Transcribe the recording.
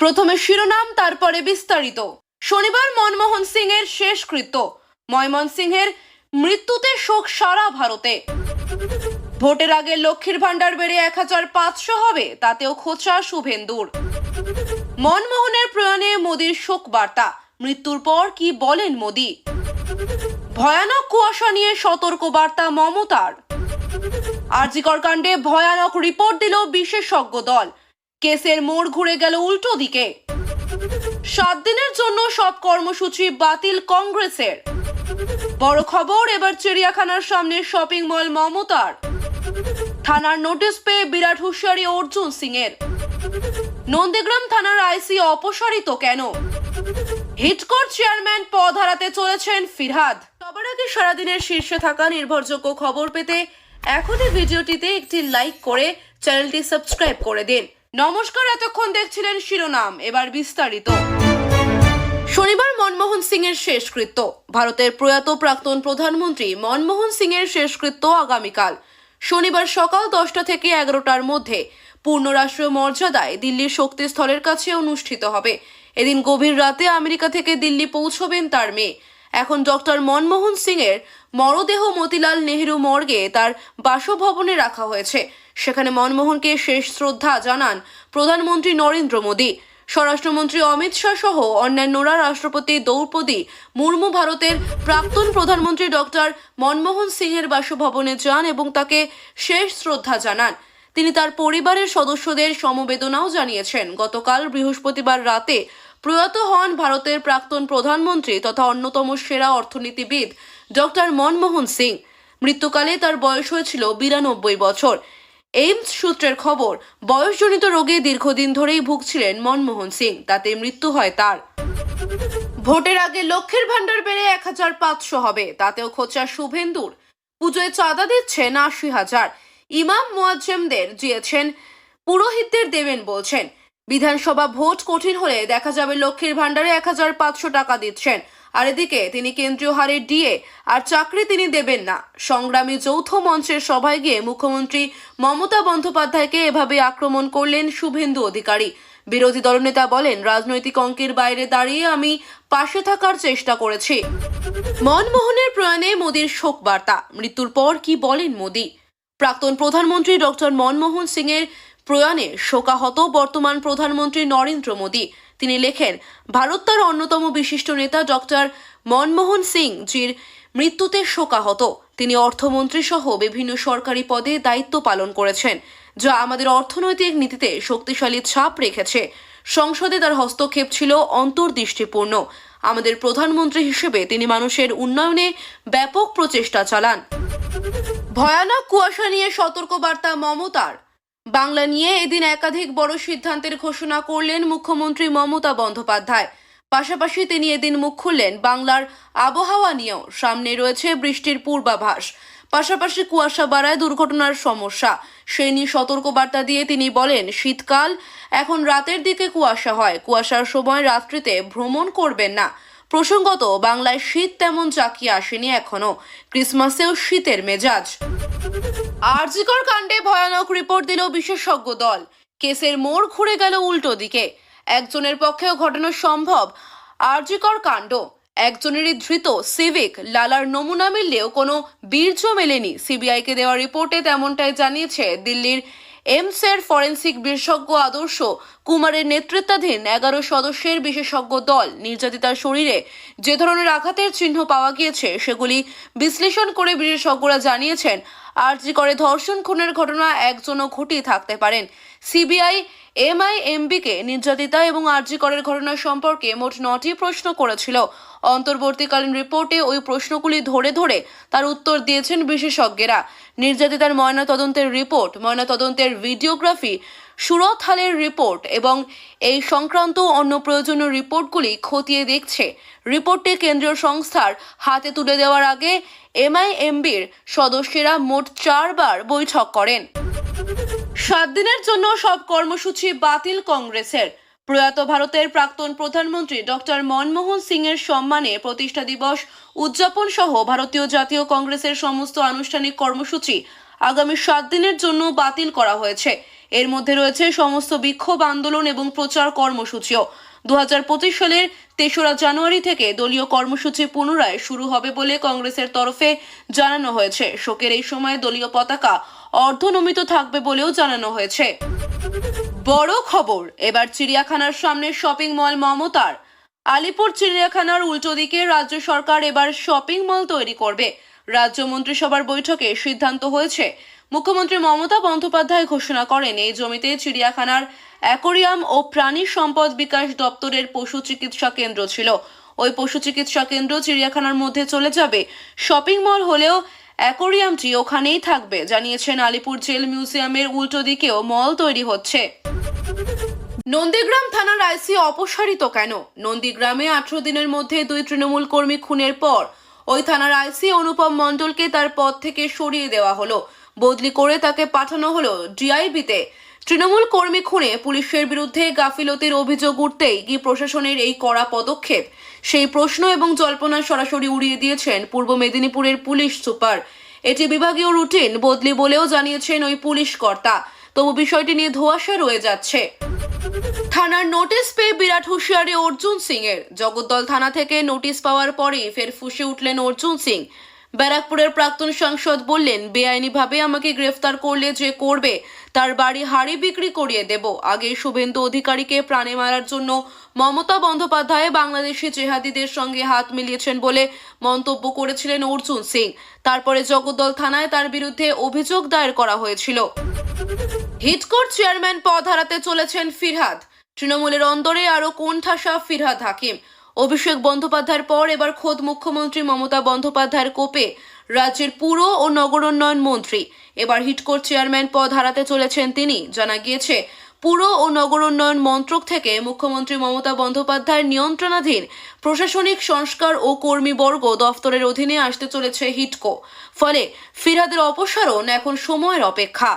প্রথমে শিরোনাম, তারপরে বিস্তারিত। শনিবার মনমোহন সিং এর শেষকৃত্য। ময়মনসিংহের মৃত্যুতে শোক সারা ভারতে। ভোটের আগে লক্ষ্মীর ভান্ডার বেড়ে এক হাজার পাঁচশো হবে, তাতেও খোঁচা শুভেন্দুর। মনমোহনের প্রয়াণে মোদীর শোক বার্তা মৃত্যুর পর কি বলেন মোদী? ভয়ানক কুয়াশা নিয়ে সতর্ক বার্তা মমতার। আরজিকর কাণ্ডে ভয়ানক রিপোর্ট দিল বিশেষজ্ঞ দল। কেসের মোড় ঘুরে গেল উল্টো দিকে। সাত দিনের জন্য সব কর্মসূচি বাতিল কংগ্রেসের। বড় খবর, এবার চিড়িয়াখানার সামনে শপিং মল মমতার। থানার নোটিশ পেয়ে বিরাট হুঁশিয়ারি অর্জুন সিং এর নন্দীগ্রাম থানার আইসি অপসারিত কেন? হিটকোর চেয়ারম্যান পদ হারাতে চলেছেন ফিরহাদ। সবার আগে সারাদিনের শীর্ষে থাকা নির্ভরযোগ্য খবর পেতে এখনই ভিডিওটিতে একটি লাইক করে চ্যানেলটি সাবস্ক্রাইব করে দিন। নমস্কার, এতক্ষণ দেখছিলেন শিরোনাম, এবার বিস্তারিত। শনিবার মনমোহন সিং এর শেষকৃত্য, ভারতের প্রয়াত প্রাক্তন প্রধানমন্ত্রী মনমোহন সিং এর শেষকৃত্য আগামীকাল। শনিবার সকাল দশটা থেকে এগারোটার মধ্যে পূর্ণ রাষ্ট্রীয় মর্যাদায় দিল্লির শক্তিস্থলের কাছে অনুষ্ঠিত হবে। এদিন গভীর রাতে আমেরিকা থেকে দিল্লি পৌঁছবেন তার মেয়ে। এখন ডক্টর মনমোহন সিং এর মরদেহ মতিলাল নেহেরু মর্গে তার বাসভবনে রাখা হয়েছে। সেখানে মনমোহনকে শেষ শ্রদ্ধা জানান প্রধানমন্ত্রী নরেন্দ্র মোদী। স্বরাষ্ট্রমন্ত্রী অমিত শাহ সহ অন্যান্যরা রাষ্ট্রপতি দ্রৌপদী মুর্মু ভারতের প্রাক্তন প্রধানমন্ত্রী ডক্টর মনমোহন সিংয়ের বাসভবনে যান এবং তাকে শেষ শ্রদ্ধা জানান। তিনি তার পরিবারের সদস্যদের সমবেদনাও জানিয়েছেন। গতকাল বৃহস্পতিবার রাতে প্রয়াত হন ভারতের প্রাক্তন প্রধানমন্ত্রী তথা অন্যতম সেরা অর্থনীতিবিদ ডক্টর মনমোহন সিং। মৃত্যুকালে তার বয়স হয়েছিল বিরানব্বই বছর। এইমস সূত্রের খবর, বয়সজনিত রোগে দীর্ঘদিন ধরেই ভুগছিলেন মনমোহন সিং, তাতে মৃত্যু হয় তার। ভোটের আগে লক্ষ্যের ভান্ডার বেড়ে এক হাজার পাঁচশো হবে, তাতেও খোঁচা শুভেন্দুর। পুজোয় চাঁদা দিচ্ছেন আশি হাজার। ইমাম মোয়াজ্জেমদের দিয়েছেন, পুরোহিতদের দেবেন বলছেন। বিধানসভা ভোট কঠিন হলে দেখা যাবে লক্ষ্মীর ভান্ডারে এক হাজার পাঁচশো টাকা দিচ্ছেন। আর এদিকে তিনি কেন্দ্রীয় হারে ডিএ, আর চাকরি তিনি দেবেন না। সংগ্রামী যৌথ মঞ্চের সভায় গিয়ে মুখ্যমন্ত্রী মমতা বন্দ্যোপাধ্যায়কে এভাবে আক্রমণ করলেন শুভেন্দু অধিকারী। বিরোধী দলনেতা বলেন, রাজনৈতিক অঙ্কের বাইরে দাঁড়িয়ে আমি পাশে থাকার চেষ্টা করেছি। মনমোহনের প্রয়াণে মোদীর শোক বার্তা মৃত্যুর পর কি বলেন মোদী? প্রাক্তন প্রধানমন্ত্রী ডক্টর মনমোহন সিং এর প্রয়াণে শোকাহত বর্তমান প্রধানমন্ত্রী নরেন্দ্র মোদী। তিনি লেখেন, ভারত তার অন্যতম বিশিষ্ট নেতা ডক্টর মনমোহন সিং জির মৃত্যুতে শোকাহত। তিনি অর্থমন্ত্রী সহ বিভিন্ন সরকারি পদে দায়িত্ব পালন করেছেন, যা আমাদের অর্থনৈতিক নীতিতে শক্তিশালী ছাপ রেখেছে। সংসদে তার হস্তক্ষেপ ছিল অন্তর্দৃষ্টিপূর্ণ। আমাদের প্রধানমন্ত্রী হিসেবে তিনি মানুষের উন্নয়নে ব্যাপক প্রচেষ্টা চালান। ভয়ানক কুয়াশা নিয়ে সতর্কবার্তা মমতার। বাংলা নিয়ে এদিন একাধিক বড় সিদ্ধান্তের ঘোষণা করলেন মুখ্যমন্ত্রী মমতা বন্দ্যোপাধ্যায়। পাশাপাশি তিনি এদিন মুখ খুললেন বাংলার আবহাওয়া নিয়েও। সামনে রয়েছে বৃষ্টির পূর্বাভাস। পাশাপাশি কুয়াশা বাড়ায় দুর্ঘটনার সমস্যা। সেই নিয়ে সতর্কবার্তা দিয়ে তিনি বলেন, শীতকাল, এখন রাতের দিকে কুয়াশা হয়। কুয়াশার সময় রাত্রিতে ভ্রমণ করবেন না। প্রসঙ্গত, বাংলায় শীত তেমন জাকিয়ে আসেনি এখনও। ক্রিসমাসেও শীতের মেজাজ। আরজিকর কাণ্ডে ভয়ানক রিপোর্ট দিল বিশেষজ্ঞ দল। কেসের মোড় ঘুরে গেল উল্টো দিকে। একজনের পক্ষেও ঘটানো সম্ভব। আরজিকর কাণ্ড। একজনেরই ধৃত সিভিক লালার নমুনা মিললেও কোনো বীর্য মেলেনি। সিবিআইকে দেওয়া রিপোর্টে তেমনটাই জানিয়েছে দিল্লির এমসের ফরেন্সিক বিশেষজ্ঞ আদর্শ কুমারের নেতৃত্বাধীন এগারো সদস্যের বিশেষজ্ঞ দল নির্যাতিতার শরীরে যে ধরনের আঘাতের চিহ্ন পাওয়া গিয়েছে, সেগুলি বিশ্লেষণ করে বিশেষজ্ঞরা জানিয়েছেন আর্জি করে ধর্ষণ খুনের ঘটনা একজনও ঘটিয়ে থাকতে পারেন। সিবিআই এমআইএমবিকে নির্যাতিতা এবং আরজি করের ঘটনা সম্পর্কে মোট নটি প্রশ্ন করেছিল। অন্তর্বর্তীকালীন রিপোর্টে ওই প্রশ্নগুলি ধরে ধরে তার উত্তর দিয়েছেন বিশেষজ্ঞরা। নির্যাতিতার ময়নাতদন্তের রিপোর্ট, ময়নাতদন্তের ভিডিওগ্রাফি, সুরত হালের রিপোর্ট এবং এই সংক্রান্ত অন্য প্রয়োজনীয় রিপোর্টগুলি খতিয়ে দেখছে। রিপোর্টটি কেন্দ্রীয় সংস্থার হাতে তুলে দেওয়ার আগে এমআইএমবির সদস্যেরা মোট চারবার বৈঠক করেন। সাত দিনের জন্য সব কর্মসূচি বাতিল কংগ্রেসের। প্রয়াত ভারতের প্রাক্তন প্রধানমন্ত্রী ডক্টর মনমোহন সিং এর সম্মানে প্রতিষ্ঠা দিবস উদযাপন সহ ভারতীয় জাতীয় কংগ্রেসের সমস্ত আনুষ্ঠানিক কর্মসূচি আগামী সাত দিনের জন্য বাতিল করা হয়েছে। এর মধ্যে রয়েছে সমস্ত বিক্ষোভ আন্দোলন এবং প্রচার কর্মসূচিও। দু সালের তেসরা জানুয়ারি থেকে দলীয় কর্মসূচি পুনরায় শুরু হবে বলে কংগ্রেসের তরফে জানানো হয়েছে। শোকের এই সময় দলীয় পতাকা অর্ধনমিত থাকবে বলেও জানানো হয়েছে। বড় খবর, এবার চিড়িয়াখানার সামনে শপিং মল মমতার। আলিপুর চিড়িয়াখানার উল্টো দিকে রাজ্য সরকার এবার শপিং মল তৈরি করবে। রাজ্য মন্ত্রিসভার বৈঠকে সিদ্ধান্ত হয়েছে মুখ্যমন্ত্রী মমতা বন্দ্যোপাধ্যায় ঘোষণা করেন, এই জমিতে চিড়িয়াখানার অ্যাকোরিয়াম ও প্রাণী সম্পদ বিকাশ দপ্তরের পশু চিকিৎসা কেন্দ্র ছিল। ওই পশু চিকিৎসা কেন্দ্র চিড়িয়াখানার মধ্যে চলে যাবে। শপিং মল হলেও অ্যাকোরিয়ামটি ওখানেই থাকবে, জানিয়েছেন আলিপুর জেল মিউজিয়ামের উল্টো দিকেও মল তৈরি হচ্ছে। নন্দীগ্রাম থানার আইসি অপসারিত কেন? নন্দীগ্রামে আঠারো দিনের মধ্যে দুই তৃণমূল কর্মী খুনের পর, ওই থানার আইসি অনুপম মণ্ডলকে তার পদ থেকে সরিয়ে দেওয়া হলো। বদলি করে তাকে পাঠানো হলো ডিআইবিতে। তৃণমূল কর্মী খুনে পুলিশের বিরুদ্ধে গাফিলতির অভিযোগ উঠতেই কি প্রশাসনের এই কড়া পদক্ষেপ? সেই প্রশ্ন এবং জল্পনা সরাসরি উড়িয়ে দিয়েছেন পূর্ব মেদিনীপুরের পুলিশ সুপার। এটি বিভাগীয় রুটিন, বদলি বলেও জানিয়েছেন ওই পুলিশ কর্তা। তবু বিষয়টি নিয়ে ধোঁয়াশা রয়ে যাচ্ছে। থানার নোটিশ পেয়ে বিরাট হুঁশিয়ারি অর্জুন সিং এর জগদ্দল থানা থেকে নোটিশ পাওয়ার পরেই ফের ফুসে উঠলেন অর্জুন সিং। ব্যারাকপুরের প্রাক্তন সাংসদ বললেন, বেআইনিভাবে আমাকে গ্রেফতার করলে যে করবে, তার বাড়ি হাড়ি বিক্রি করিয়ে দেব। আগে শুভেন্দু অধিকারীকে প্রাণে মারার জন্য মমতা বন্দ্যোপাধ্যায় বাংলাদেশি জেহাদিদের সঙ্গে হাত মিলিয়েছেন বলে মন্তব্য করেছিলেন অর্জুন সিং। তারপরে জগদ্দল থানায় তার বিরুদ্ধে অভিযোগ দায়ের করা হয়েছিল। হিটকোর চেয়ারম্যান পদ হারাতে চলেছেন ফিরহাদ। তৃণমূলের অন্দরে আরও কোণঠাসা ফিরহাদ হাকিম। অভিষেক বন্দ্যোপাধ্যায়ের পর এবার খোদ মুখ্যমন্ত্রী মমতা বন্দ্যোপাধ্যায়ের কোপে রাজ্যের পুর ও নগরোন্নয়ন মন্ত্রী। এবার হিটকোর চেয়ারম্যান পদ হারাতে চলেছেন তিনি। জানা গিয়েছে, পুর ও নগরোন্নয়ন মন্ত্রক থেকে মুখ্যমন্ত্রী মমতা বন্দ্যোপাধ্যায়ের নিয়ন্ত্রণাধীন প্রশাসনিক সংস্কার ও কর্মীবর্গ দফতরের অধীনে আসতে চলেছে হিটকো ফলে ফিরহাদের অপসারণ এখন সময়ের অপেক্ষা।